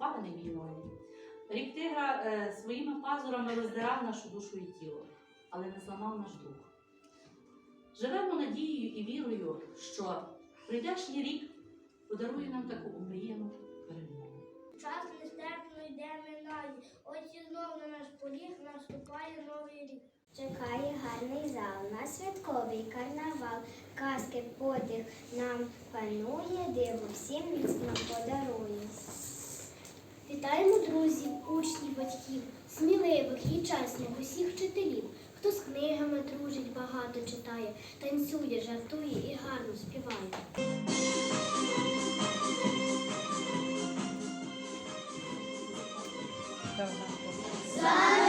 опалений війною. Рік тигра е, своїми пазурами роздирав нашу душу і тіло, але не зламав наш дух. Живемо надією і вірою, що прийдешній рік подарує нам таку омріяну перемогу. Час нестерпно йде минає, ось і знов на наш поріг наступає новий рік. Чекає гарний зал на святковий карнавал, казки подих нам панує, диво всім міцно подарує. Вітаємо друзів, учнів, батьків, сміливих і чесних усіх вчителів, хто з книгами дружить, багато читає, танцює, жартує і гарно співає. Зима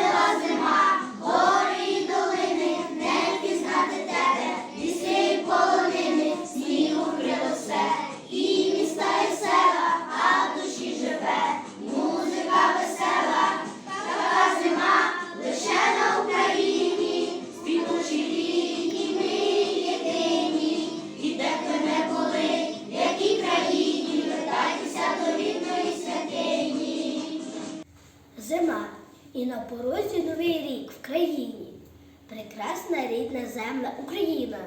і на порозі новий рік в країні. Прекрасна рідна земля Україна,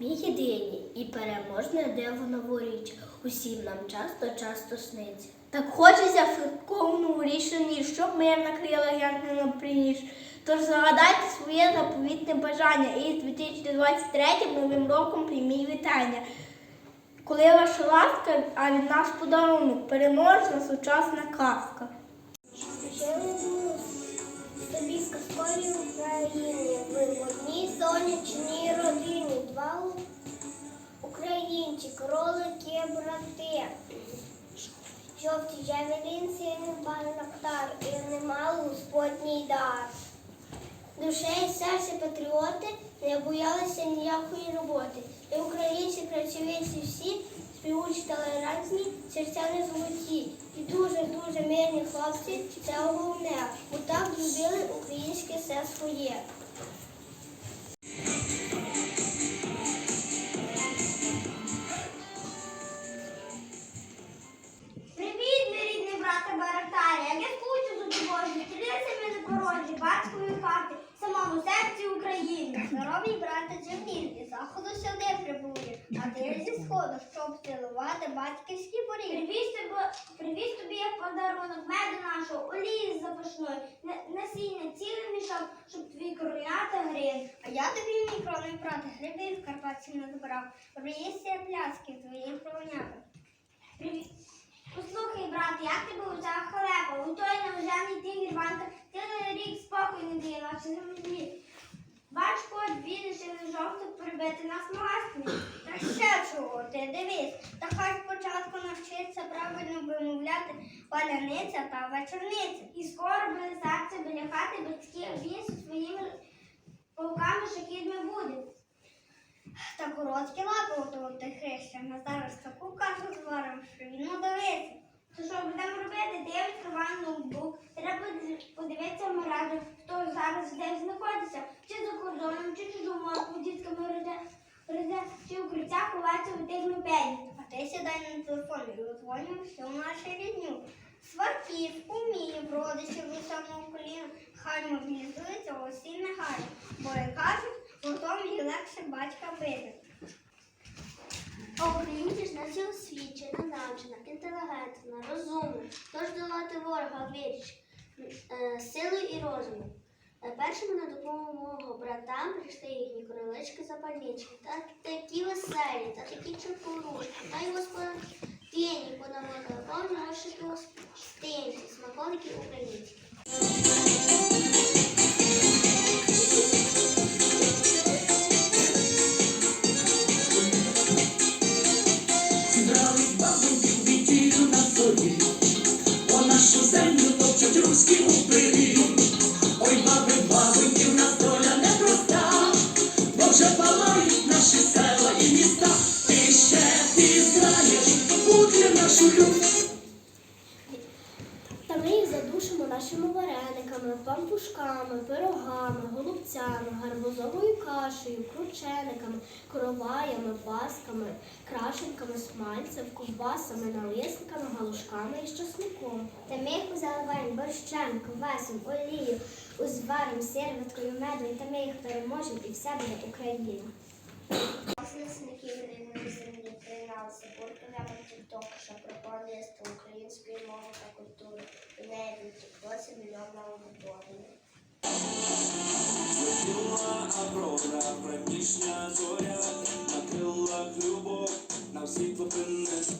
мій єдиний і переможне диво новоріч. Усім нам часто, часто сниться. Так хочеться в святковому рішенні, щоб мир накрила янголом приніж. Тож загадайте своє заповітне бажання і з 2023 новим роком прийміть вітання. Коли ваша ласка, а від нас подарунок, переможна сучасна казка. Тобі України, в одній сонячній родині, два українці, кролики, брати. Жовті жавелінці, байрактар і немало Господній дар. Душе і серце патріоти не боялися ніякої роботи. І українці працьовиті всі, співучі толерантні, серця не золоті. І дуже-дуже мирні хлопці, це головне, бо так любили українське все своє. Сходу, щоб цілувати батьківські поріг. Привіз тобі, привіз тобі як подарунок меду нашого, олії запашної, на- насіння, цілий мішок, щоб твій кроняти грин. А я тобі, мій кровний брате, грибів в Карпатських не забрав, приїсться пляски твої кровняти. Привіт. Послухай, брат, як ти був халепа? У той невжений тігр Ванта цілий рік спокій не дає нашій землі. Бач, кот він жовто прибити нас магазині. Та ще чого, ти дивись. Та хай спочатку навчиться правильно вимовляти паляниця та вечорниця. І скоро серце біля хати батьків він зі своїми полками шахідми буде. Та короткі лапи ото ти хреща. Ми зараз таку кашу зваримо, що він удавиться. То що будемо робити? Дивись триває ноутбук. Треба подивитися мережу, хто зараз десь знаходиться. Чи за кордоном, чи чужоморку, дітками роде, роде, чи укриття ховається у тих мопедів. А ти сідай на телефон і дзвонимо всю нашу рідню. Сварків, умів, родичів у коліну. Хай мобілізується усі негайно. Бо як кажуть, потім їй легше батька бити. А українці ж на цілу свідчена, навчена, інтелігентна, розумна, тож долати ворога вірш е, силою і розумом. Е, Першими на допомогу братам прийшли їхні королички запальнички. Та такі веселі, та такі чепурушки. Хай господині понаводили повні вишики гостинці, смаколики українські. Голубцями, гарбузовою кашею, кручениками, короваями, пасками, крашенками, смальцем, ковбасами, налисниками, галушками і з часником. Та ми їх заливаємо борщем, квасом, олією, узваром, сервиткою, медом, та ми їх переможемо і все буде Україна. Що української мови та культури. У неї відтіклося мільйонна аудиторія. Злетіла Аврора, вранішня зоря, на крилах любов, нам світло принесла.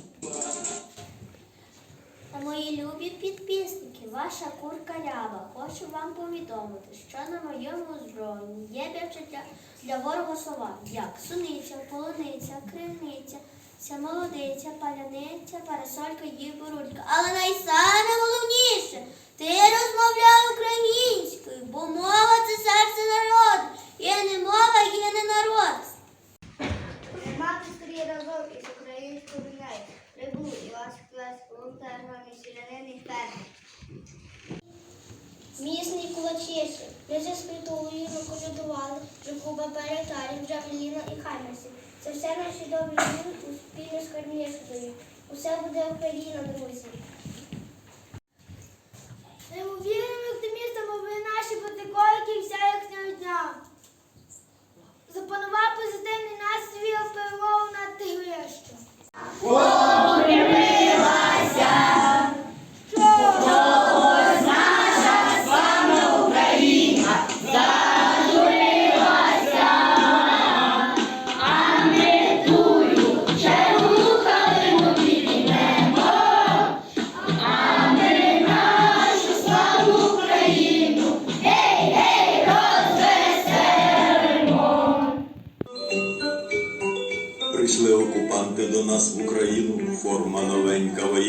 Мої любі підписники, ваша курка Лява. Хочу вам повідомити, що на моєму озброєнні є для, для ворога слова, як суниця, полуниця, криниця, ця молодиця, паляниця, парасолька, їборулька. Але найсаме головніше, ти розмовляй українською, бо мова це серце народу. Є не мова, є не народ. Мати старі разом із українською нею. Прибув Івасик Квес, волонтер, гарний селянин і фермер. Місний кулачище. Ми за світовою колядували, вже Куба Беретарі, вже і Хаймерсі. Це все наші добрі люди у спільно з Корнішкою. Усе буде Україна, друзі.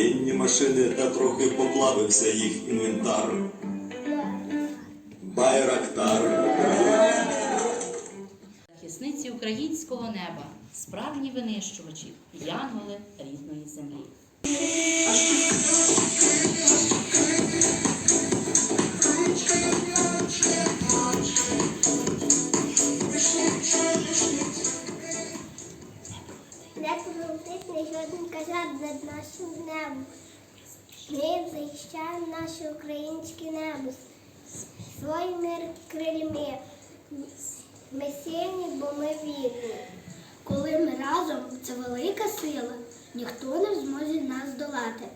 Воєнні машини, та трохи поплавився їх інвентар. Байрактар. Захисниці українського неба, справжні винищувачі, янголи рідної землі. Жоден над нашим небом. Ми захищаємо наше українське небо своїми крильми. Ми сильні, бо ми вірні. Коли ми разом, це велика сила, ніхто не зможе нас здолати.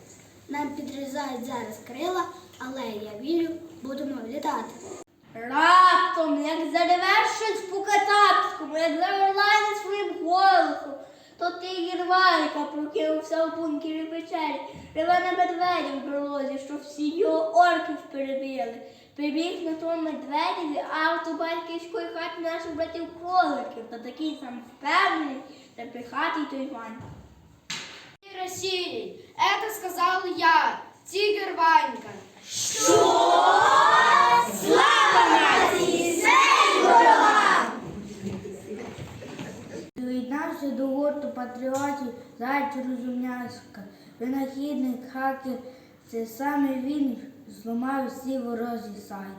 Нам підрізають зараз крила, але я вірю, будемо літати. Раптом, як заревеш щось по катапському, як заверлає своїм голосом, то ти гірвайка прокинувся у бункері печері, реве на медведя в берлозі, що всі його орків перебили. Прибіг на тому медведеві авто батьківської хати наших братів кроликів, та такий сам впевнений та пихатий той Вань. России. Это сказал я, Тигр Ванька. Доєднався до гурту патріотів Зайчу Розумняшка. Винахідник, хакер, це саме він зламав всі ворожі сайти.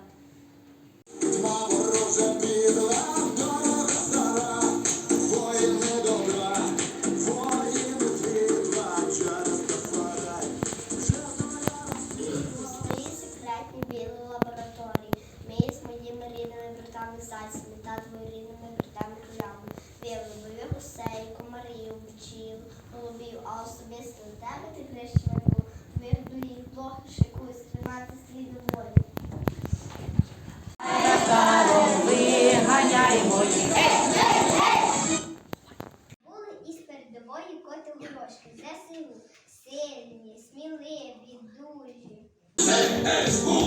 Ми з моїми рідними братами зайцями та двоюрідними братами кулями. Гусей, комарів, бджіл, голубів, а особисто тебе ти хрещенку. Вигду їх блохи шикують, тримати слід волі. Були із передової коти горошки, ЗСУ, сильні, сміливі, дужі. Шевченко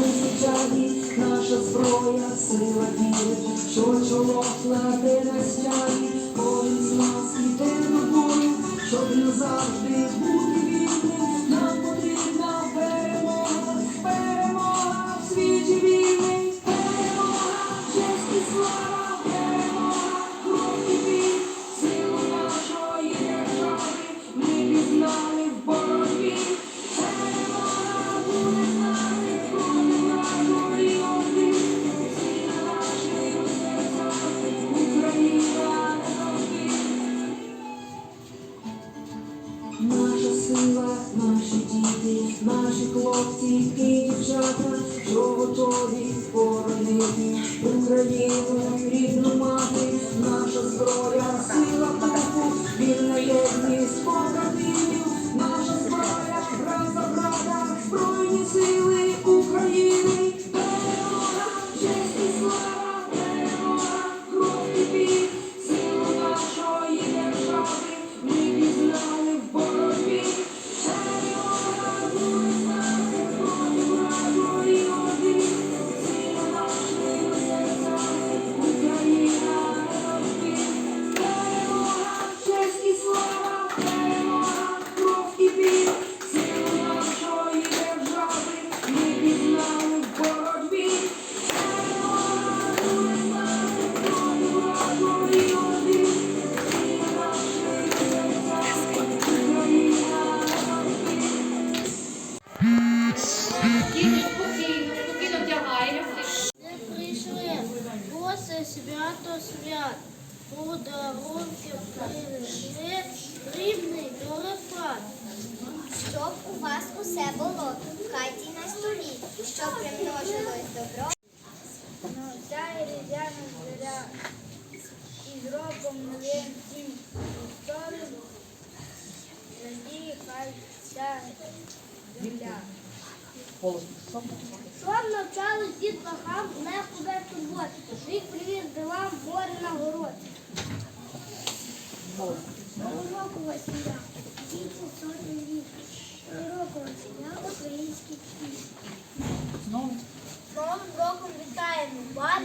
зброя, сила віри, що чоло кладе на стяги, кожен з нас іде на бою, щоб назавжди бути. Широкого осіння, діти сотні літ, широкого осіння українські пісні. Новим роком вітаємо вас!